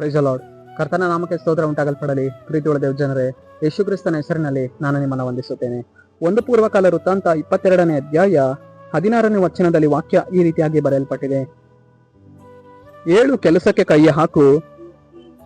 Price lord ಕರ್ತನ ನಾಮಕ್ಕೆ ಸ್ತೋತ್ರ ಉಂಟಾಗಲ್ಪಡಲಿ. ಪ್ರೀತಿಯುಳ್ಳ ದೇವ್ ಜನರೇ, ಯೇಸು ಕ್ರಿಸ್ತನ ಹೆಸರಿನಲ್ಲಿ ನಾನು ನಿಮ್ಮನ್ನು ವಂದಿಸುತ್ತೇನೆ. ಒಂದು ಪೂರ್ವಕಾಲ ವೃತ್ತಾಂತ ಇಪ್ಪತ್ತೆರಡನೇ ಅಧ್ಯಾಯ ಹದಿನಾರನೇ ವಚನದಲ್ಲಿ ವಾಕ್ಯ ಈ ರೀತಿಯಾಗಿ ಬರೆಯಲ್ಪಟ್ಟಿದೆ. ಏಳು ಕೆಲಸಕ್ಕೆ ಕೈ ಹಾಕು,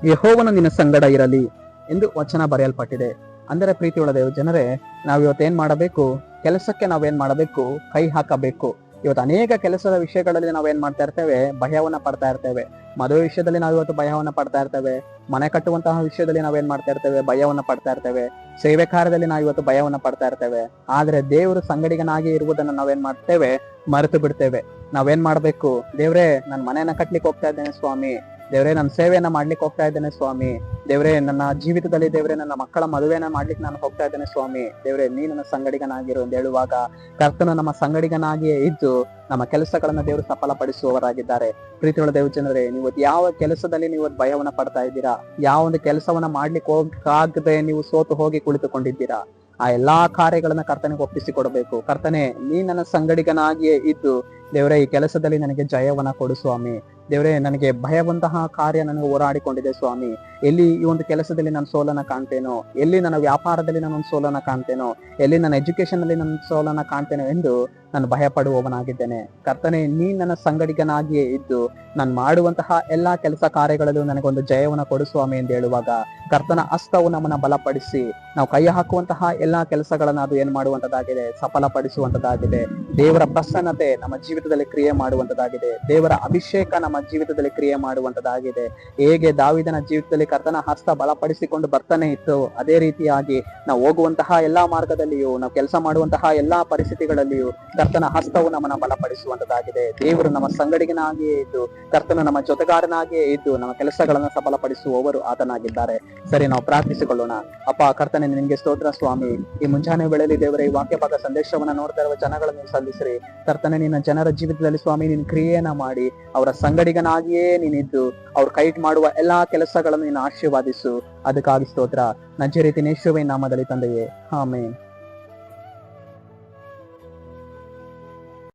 ಯಹೋವನ ನಿನ್ನ ಸಂಗಡ ಇರಲಿ ಎಂದು ವಚನ ಬರೆಯಲ್ಪಟ್ಟಿದೆ. ಅಂದರೆ ಪ್ರೀತಿಯುಳ್ಳ ದೇವ್ ಜನರೇ ನಾವು ಇವತ್ತೇನ್ ಮಾಡಬೇಕು? ಕೆಲಸಕ್ಕೆ ನಾವೇನ್ ಮಾಡಬೇಕು? ಕೈ ಹಾಕಬೇಕು. ಇವತ್ತು ಅನೇಕ ಕೆಲಸದ ವಿಷಯಗಳಲ್ಲಿ ನಾವೇನ್ ಮಾಡ್ತಾ ಇರ್ತೇವೆ? ಭಯವನ್ನ ಪಡ್ತಾ ಇರ್ತೇವೆ. ಮದುವೆ ವಿಷಯದಲ್ಲಿ ನಾವು ಇವತ್ತು ಭಯವನ್ನ ಪಡ್ತಾ ಇರ್ತೇವೆ. ಮನೆ ಕಟ್ಟುವಂತಹ ವಿಷಯದಲ್ಲಿ ನಾವೇನ್ ಮಾಡ್ತಾ ಇರ್ತೇವೆ? ಭಯವನ್ನ ಪಡ್ತಾ ಇರ್ತೇವೆ. ಸೇವೆ ಕಾರ್ಯದಲ್ಲಿ ನಾವು ಇವತ್ತು ಭಯವನ್ನ ಪಡ್ತಾ ಇರ್ತೇವೆ. ಆದ್ರೆ ದೇವರು ಸಂಗಡಿಗನಾಗಿ ಇರುವುದನ್ನ ನಾವೇನ್ ಮಾಡ್ತೇವೆ? ಮರೆತು ಬಿಡ್ತೇವೆ. ನಾವೇನ್ ಮಾಡ್ಬೇಕು? ದೇವ್ರೆ, ನಾನು ಮನೆಯನ್ನ ಕಟ್ಲಿಕ್ಕೆ ಹೋಗ್ತಾ ಇದ್ದೇನೆ ಸ್ವಾಮಿ. ದೇವ್ರೆ ನನ್ನ ಸೇವೆಯನ್ನ ಮಾಡ್ಲಿಕ್ಕೆ ಹೋಗ್ತಾ ಇದ್ದೇನೆ ಸ್ವಾಮಿ. ದೇವ್ರೇ, ನನ್ನ ಜೀವಿತದಲ್ಲಿ ದೇವ್ರೆ, ನನ್ನ ಮಕ್ಕಳ ಮದುವೆನ ಮಾಡ್ಲಿಕ್ಕೆ ನಾನು ಹೋಗ್ತಾ ಇದ್ದೇನೆ ಸ್ವಾಮಿ. ದೇವ್ರೆ ನೀ ನನ್ನ ಸಂಗಡಿಗನಾಗಿರು ಅಂತ ಹೇಳುವಾಗ ಕರ್ತನು ನಮ್ಮ ಸಂಗಡಿಗನಾಗಿಯೇ ಇದ್ದು ನಮ್ಮ ಕೆಲಸಗಳನ್ನ ದೇವರು ಸಫಲಪಡಿಸುವವರಾಗಿದ್ದಾರೆ. ಪ್ರೀತಿಗಳ ದೇವ್ ಜನರೇ ನೀವು ಯಾವ ಕೆಲಸದಲ್ಲಿ ನೀವು ಭಯವನ್ನ ಪಡ್ತಾ ಇದ್ದೀರಾ? ಯಾವ ಒಂದು ಕೆಲಸವನ್ನ ಮಾಡ್ಲಿಕ್ಕೆ ಹೋಗದೆ ನೀವು ಸೋತು ಹೋಗಿ ಕುಳಿತುಕೊಂಡಿದ್ದೀರಾ? ಆ ಎಲ್ಲಾ ಕಾರ್ಯಗಳನ್ನ ಕರ್ತನಿಗೆ ಒಪ್ಪಿಸಿ ಕೊಡಬೇಕು ಕರ್ತನೆ, ನೀ ನನ್ನ ಸಂಗಡಿಗನಾಗಿಯೇ ಇದ್ದು ದೇವರೇ, ಈ ಕೆಲಸದಲ್ಲಿ ನನಗೆ ಜಯವನ್ನ ಕೊಡು ಸ್ವಾಮಿ. ದೇವರೇ, ನನಗೆ ಭಯವಂತಹ ಕಾರ್ಯ ನನಗೆ ಹೋರಾಡಿಕೊಂಡಿದೆ ಸ್ವಾಮಿ. ಎಲ್ಲಿ ಈ ಒಂದು ಕೆಲಸದಲ್ಲಿ ನಾನು ಸೋಲನ್ನ ಕಾಣ್ತೇನೋ, ಎಲ್ಲಿ ನನ್ನ ವ್ಯಾಪಾರದಲ್ಲಿ ನಾನು ಸೋಲನ ಕಾಣ್ತೇನೋ, ಎಲ್ಲಿ ನನ್ನ ಎಜುಕೇಶನ್ ಅಲ್ಲಿ ನನ್ನ ಸೋಲನ್ನ ಕಾಣ್ತೇನೋ ಎಂದು ನಾನು ಭಯ ಪಡುವವನಾಗಿದ್ದೇನೆ ಕರ್ತನೆ, ನೀ ನನ್ನ ಸಂಗಡಿಗನಾಗಿಯೇ ಇದ್ದು, ನಾನು ಮಾಡುವಂತಹ ಎಲ್ಲಾ ಕೆಲಸ ಕಾರ್ಯಗಳಲ್ಲೂ ನನಗೊಂದು ಜಯವನ್ನು ಕೊಡು ಸ್ವಾಮಿ ಎಂದು ಹೇಳುವಾಗ, ಕರ್ತನ ಅಸ್ತವು ನಮ್ಮನ್ನ ಬಲಪಡಿಸಿ, ನಾವು ಕೈ ಹಾಕುವಂತಹ ಎಲ್ಲಾ ಕೆಲಸಗಳನ್ನ ಅದು ಏನ್ ಮಾಡುವಂತದ್ದಾಗಿದೆ ಸಫಲಪಡಿಸುವಂತದ್ದಾಗಿದೆ ದೇವರ ಪ್ರಸನ್ನತೆ ನಮ್ಮ ಜೀವಿತದಲ್ಲಿ ಕ್ರಿಯೆ ಮಾಡುವಂತದಾಗಿದೆ ದೇವರ ಅಭಿಷೇಕ ನಮ್ಮ ಜೀವಿತದಲ್ಲಿ ಕ್ರಿಯೆ ಮಾಡುವಂತದ್ದಾಗಿದೆ ಹೇಗೆ ದಾವಿದನ ಜೀವಿತದಲ್ಲಿ ಕರ್ತನ ಹಸ್ತ ಬಲಪಡಿಸಿಕೊಂಡು ಬರ್ತಾನೆ ಇತ್ತು. ಅದೇ ರೀತಿಯಾಗಿ ನಾವು ಹೋಗುವಂತಹ ಎಲ್ಲಾ ಮಾರ್ಗದಲ್ಲಿಯೂ, ನಾವು ಕೆಲಸ ಮಾಡುವಂತಹ ಎಲ್ಲಾ ಪರಿಸ್ಥಿತಿಗಳಲ್ಲಿಯೂ ಕರ್ತನ ಹಸ್ತವು ನಮ್ಮನ್ನ ಬಲಪಡಿಸುವಂತದ್ದಾಗಿದೆ. ದೇವರು ನಮ್ಮ ಸಂಗಡಿಗನಾಗಿಯೇ ಇದ್ದು, ಕರ್ತನ ನಮ್ಮ ಜೊತೆಗಾರನಾಗಿಯೇ ಇದ್ದು, ನಮ್ಮ ಕೆಲಸಗಳನ್ನ ಸಬಲಪಡಿಸುವವರು ಆತನಾಗಿದ್ದಾರೆ. ಸರಿ, ನಾವು ಪ್ರಾರ್ಥಿಸಿಕೊಳ್ಳೋಣ. ಅಪ್ಪ, ಕರ್ತನೆ ನಿಮಗೆ ಸ್ತೋತ್ರ ಸ್ವಾಮಿ. ಈ ಮುಂಜಾನೆ ವೇಳೆಯಲ್ಲಿ ದೇವರ, ಈ ವಾಕ್ಯ ಭಾಗ ಸಂದೇಶವನ್ನ ನೋಡ್ತಾ ಇರುವ ಜನಗಳನ್ನು ಸಲ್ಲಿಸ್ರಿ. ಕರ್ತನೆ, ನಿನ್ನ ಜನರ ಜೀವಿತದಲ್ಲಿ ಸ್ವಾಮಿ, ನಿನ್ನ ಕ್ರಿಯೆಯನ್ನ ಮಾಡಿ, ಅವರ ಸಂಗಡಿಗನಾಗಿಯೇ ನೀನಿದ್ದು, ಅವ್ರ ಕೈಟ್ ಮಾಡುವ ಎಲ್ಲಾ ಕೆಲಸಗಳನ್ನು ನೀನು ಆಶೀರ್ವಾದಿಸು. ಅದಕ್ಕಾಗಿ ಸ್ತೋತ್ರ. ನಜ್ಜೆ ರೀತಿ ನೇಶ್ವೇ ನಾಮದಲ್ಲಿ ತಂದೆಯೇ. ಆಮೇನ್.